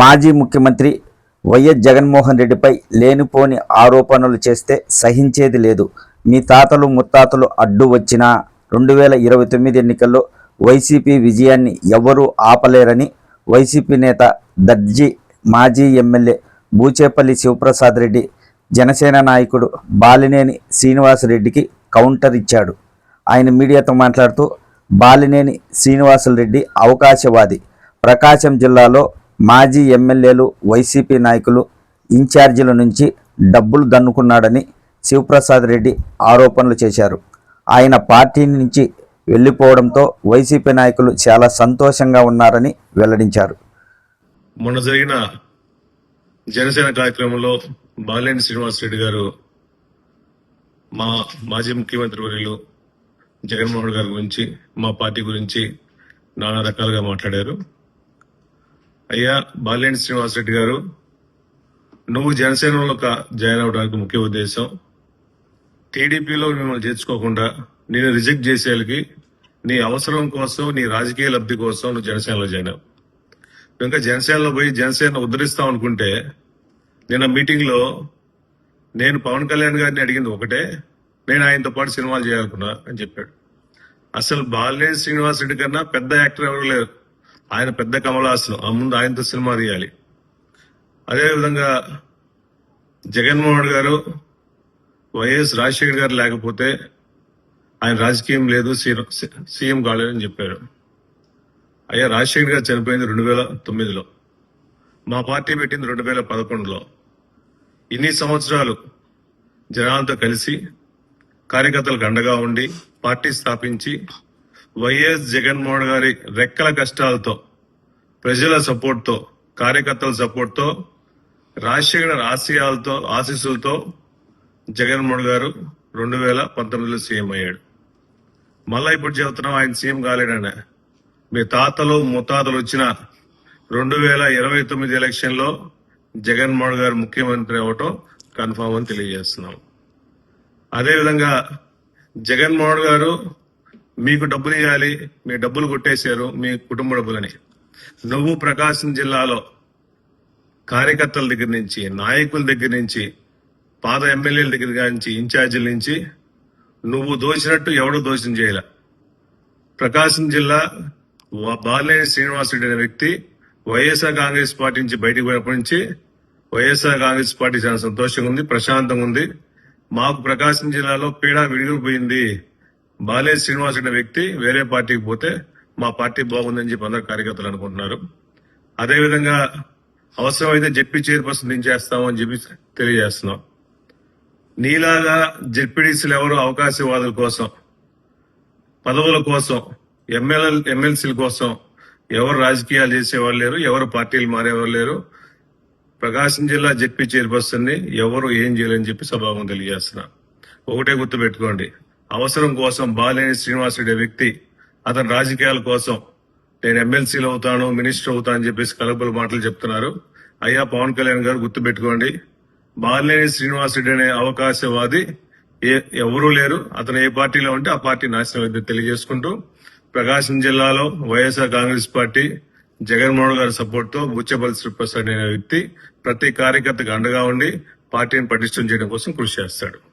మాజీ ముఖ్యమంత్రి వైఎస్ జగన్మోహన్ రెడ్డిపై లేనిపోని ఆరోపణలు చేస్తే సహించేది లేదు. మీ తాతలు ముత్తాతలు అడ్డు వచ్చినా రెండు వేల ఇరవై తొమ్మిది ఎన్నికల్లో వైసీపీ విజయాన్ని ఎవరూ ఆపలేరని వైసీపీ నేత దర్జీ మాజీ ఎమ్మెల్యే బూచేపల్లి శివప్రసాద్ రెడ్డి జనసేన నాయకుడు బాలినేని శ్రీనివాసరెడ్డికి కౌంటర్ ఇచ్చాడు. ఆయన మీడియాతో మాట్లాడుతూ బాలినేని శ్రీనివాసరెడ్డి అవకాశవాది. ప్రకాశం జిల్లాలో మాజీ ఎమ్మెల్యేలు వైసీపీ నాయకులు ఇన్ఛార్జీల నుంచి డబ్బులు దన్నుకున్నాడని శివప్రసాద్ రెడ్డి ఆరోపణలు చేశారు. ఆయన పార్టీ నుంచి వెళ్ళిపోవడంతో వైసీపీ నాయకులు చాలా సంతోషంగా ఉన్నారని వెల్లడించారు. మొన్న జరిగిన జనసేన కార్యక్రమంలో బాలినేని శ్రీనివాస్ రెడ్డి గారు మా మాజీ ముఖ్యమంత్రి వర్యులు జగన్మోహన్ గారి గురించి మా పార్టీ గురించి నానా రకాలుగా మాట్లాడారు. అయ్యా బాలేని శ్రీనివాస్ రెడ్డి గారు నువ్వు జనసేనలో జాయిన్ అవడానికి ముఖ్య ఉద్దేశం. టీడీపీలో మిమ్మల్ని చేర్చుకోకుండా నేను రిజెక్ట్ చేసేళ్ళకి నీ అవసరం కోసం నీ రాజకీయ లబ్ధి కోసం నువ్వు జనసేనలో జాయిన్ అవ్వు. ఇంకా జనసేనలో పోయి జనసేన ఉద్ధరిస్తావు అనుకుంటే నిన్న మీటింగ్లో నేను పవన్ కళ్యాణ్ గారిని అడిగింది ఒకటే నేను ఆయనతో పాటు సినిమాలు చేయాలనుకున్నా అని చెప్పాడు. అసలు బాలినేని శ్రీనివాస్ రెడ్డి కన్నా పెద్ద యాక్టర్ ఎవరు లేరు. ఆయన పెద్ద కమలాసనం ఆ ముందు ఆయనతో సినిమా తీయాలి. అదేవిధంగా జగన్మోహన్ గారు వైఎస్ రాజశేఖర్ గారు లేకపోతే ఆయన రాజకీయం లేదు సీఎం కాలేదని చెప్పారు. అయ్యా రాజశేఖర్ గారు చనిపోయింది రెండు వేల తొమ్మిదిలో. మా పార్టీ పెట్టింది రెండు వేల పదకొండులో. ఇన్ని సంవత్సరాలు జనాలతో కలిసి కార్యకర్తలకు అండగా ఉండి పార్టీ స్థాపించి వైఎస్ జగన్మోహన్ గారి రెక్కల కష్టాలతో ప్రజల సపోర్ట్తో కార్యకర్తల సపోర్ట్తో రాజశేఖర్ ఆశయాలతో ఆశీస్సులతో జగన్మోహన్ గారు రెండు వేల పంతొమ్మిదిలో సీఎం అయ్యాడు. మళ్ళా ఇప్పుడు చెబుతున్నాం ఆయన సీఎం కాలేడనే. మీ తాతలు ముత్తాతలు వచ్చిన రెండు వేల ఇరవై తొమ్మిది ఎలక్షన్లో జగన్మోహన్ గారు ముఖ్యమంత్రి అవటం కన్ఫామ్ అని తెలియజేస్తున్నాం. అదేవిధంగా జగన్మోహన్ గారు మీకు డబ్బులు ఇవ్వాలి మీ డబ్బులు కొట్టేశారు మీ కుటుంబ డబ్బులని. నువ్వు ప్రకాశం జిల్లాలో కార్యకర్తల దగ్గర నుంచి నాయకుల దగ్గర నుంచి పాత ఎమ్మెల్యేల దగ్గర నుంచి ఇన్ఛార్జీల నుంచి నువ్వు దోచినట్టు ఎవడు దోషం చేయలే. ప్రకాశం జిల్లా బాలినేని శ్రీనివాసరెడ్డి అనే వ్యక్తి వైఎస్ఆర్ కాంగ్రెస్ పార్టీ నుంచి బయటకు పోయినప్పటి నుంచి వైఎస్ఆర్ కాంగ్రెస్ పార్టీ చాలా సంతోషంగా ఉంది ప్రశాంతంగా ఉంది. మాకు ప్రకాశం జిల్లాలో పీడ విడిగిపోయింది. బాలేజ్ శ్రీనివాస్ అనే వ్యక్తి వేరే పార్టీకి పోతే మా పార్టీ బాగుందని చెప్పి అందరు కార్యకర్తలు అనుకుంటున్నారు. అదేవిధంగా అవసరమైతే జడ్పీ చైర్పర్సన్ చేస్తామని చెప్పి తెలియజేస్తున్నాం. నీలాగా జడ్పీడీసీలు ఎవరు అవకాశవాదుల కోసం పదవుల కోసం ఎమ్మెల్యే ఎమ్మెల్సీల కోసం ఎవరు రాజకీయాలు చేసేవాళ్ళు లేరు ఎవరు పార్టీలు మారేవారు లేరు. ప్రకాశం జిల్లా జడ్పీ చైర్పర్సన్ని ఎవరు ఏం చేయాలని చెప్పి సభాగం తెలియజేస్తున్నా. ఒకటే గుర్తు పెట్టుకోండి అవసరం కోసం బాలేని శ్రీనివాసరెడ్డి రెడ్డి వ్యక్తి అతని రాజకీయాల కోసం నేను ఎమ్మెల్సీలు అవుతాను మినిస్టర్ అవుతాను అని చెప్పేసి కలబుల మాటలు చెప్తున్నారు. అయ్యా పవన్ కళ్యాణ్ గారు గుర్తు పెట్టుకోండి బాలినేని శ్రీనివాసరెడ్డి అనే అవకాశవాది ఏ- ఎవరూ లేరు. అతను ఏ పార్టీలో ఉంటే ఆ పార్టీ నాశనం అయితే తెలియజేసుకుంటూ ప్రకాశం జిల్లాలో వైఎస్ఆర్ కాంగ్రెస్ పార్టీ జగన్మోహన్ గారి సపోర్ట్తో బుచ్చపల్లి శ్రీప్రసాద్ అనే వ్యక్తి ప్రతి కార్యకర్తకు అండగా ఉండి పార్టీని పటిష్టం చేయడం కోసం కృషి చేస్తాడు.